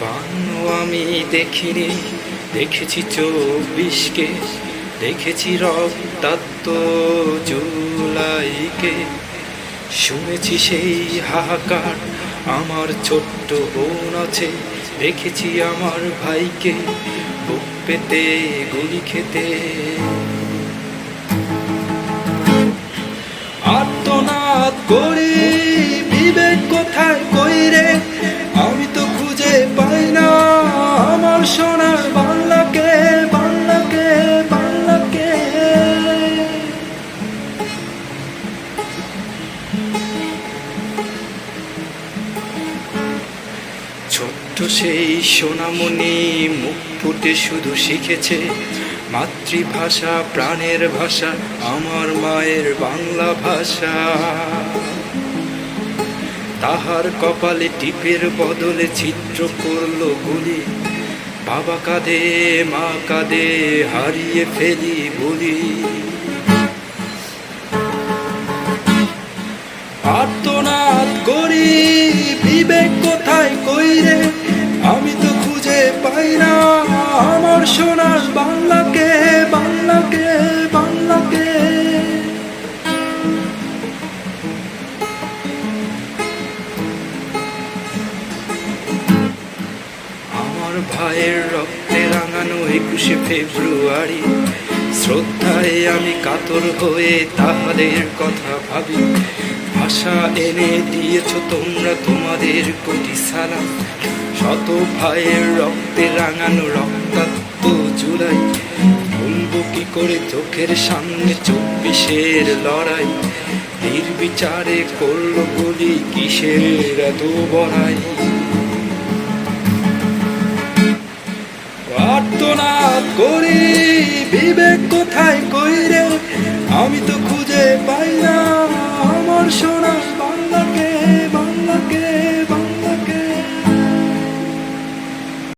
বান্ন আমি দেখিনি। দেখেছি চব্বিশকে, দেখেছি রক্তাত্ম জুলাইকে। শুনেছি সেই হাহাকার আমার ছোট্ট বোন আছে, দেখেছি আমার ভাইকে বুক পেতে, গুলি খেতে। আত্মনাদ করি ছোট্ট সেই সোনামণি মুখ ফুটে শুধু শিখেছে মাতৃভাষা, প্রাণের ভাষা, আমার মায়ের বাংলা ভাষা। তাহার কপালে টিপের বদলে চিত্র করল গুলি। বাবা কাঁদে, মা কাঁদে, হারিয়ে ফেলি বলি। আর্তনাদ করি, বিবেক কোথায় কইরে আমি তো খুঁজে পাই না। আমার সোনার বাংলাকে বাংলাকে বাংলাকে। আমার ভাইয়ের রক্তে রাঙানো একুশে ফেব্রুয়ারি, শ্রদ্ধায় আমি কাতর হয়ে তাহাদের কথা ভাবি। ভাষা এনে দিয়েছ তোমরা তোমাদের কোটি সালাম। শত ভাইয়ের রক্তে রাঙানো রক্তাক্ত জুলাই। বলব কি করে চোখের সামনে চব্বিশের লড়াই? নির্বিচারে করল বলি কিসের এত বড়াই? আর্তনাদ করি, বিবেক কোথায় কইরে? আমি তো খুঁজে পাই সোনা